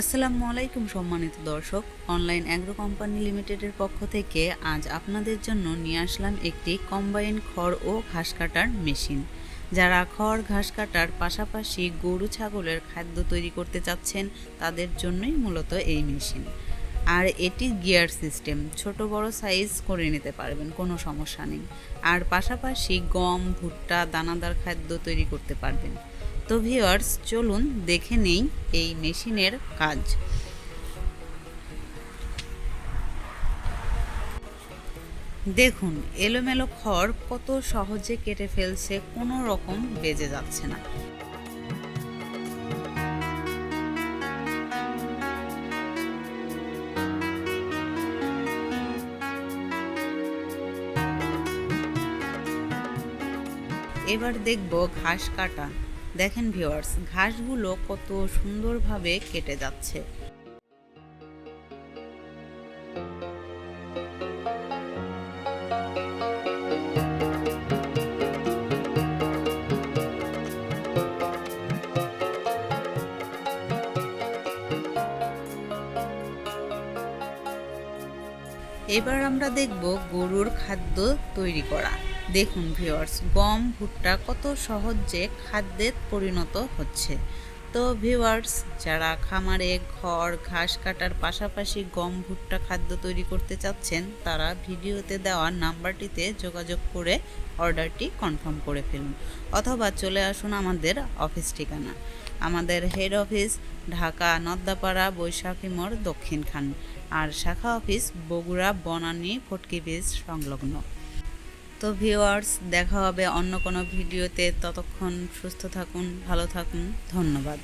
আসসালামু আলাইকুম সম্মানিত দর্শক, অনলাইন অ্যাগ্রো কোম্পানি লিমিটেডের পক্ষ থেকে আজ আপনাদের জন্য নিয়ে আসলাম একটি কম্বাইন খড় ও ঘাস কাটার মেশিন। যারা খড়, ঘাস কাটার পাশাপাশি গরু, ছাগলের খাদ্য তৈরি করতে চাচ্ছেন, তাদের জন্যই মূলত এই মেশিন। আর এটি গিয়ার সিস্টেম, ছোট বড় সাইজ করে নিতে পারবেন, কোনো সমস্যা নেই। আর পাশাপাশি গম, ভুট্টা, দানাদার খাদ্য তৈরি করতে পারবেন। তো ভিউয়ার্স চলুন দেখে নেই এই মেশিনের কাজ। দেখুন, এলোমেলো খড় কত সহজে কেটে ফেলছে, কোনো রকম বেজে যাচ্ছে না। এবার দেখব ঘাস কাটা। দেখেন ভিউয়ার্স ঘাসগুলো কত সুন্দরভাবে কেটে যাচ্ছে। এবার আমরা দেখব গরুর খাদ্য তৈরি করা। দেখুন ভিউয়ার্স গম, ভুট্টা কত সহজে খাদ্যে পরিণত হচ্ছে। তো ভিওয়ার্স যারা খামারে খড় ঘাস কাটার পাশাপাশি গম, ভুট্টা খাদ্য তৈরি করতে চাচ্ছেন, তারা ভিডিওতে দেওয়া নাম্বারটিতে যোগাযোগ করে অর্ডারটি কনফার্ম করে ফেলুন। অথবা চলে আসুন আমাদের অফিস ঠিকানা। আমাদের হেড অফিস ঢাকা, নদ্দাপাড়া, বৈশাখী মোড় দক্ষিণখান আর শাখা অফিস বগুড়া, বনানী, ফটকি বীজ সংলগ্ন। তো ভিউয়ার্স দেখা হবে অন্য কোনো ভিডিওতে। ততক্ষণ সুস্থ থাকুন ভালো থাকুন। ধন্যবাদ।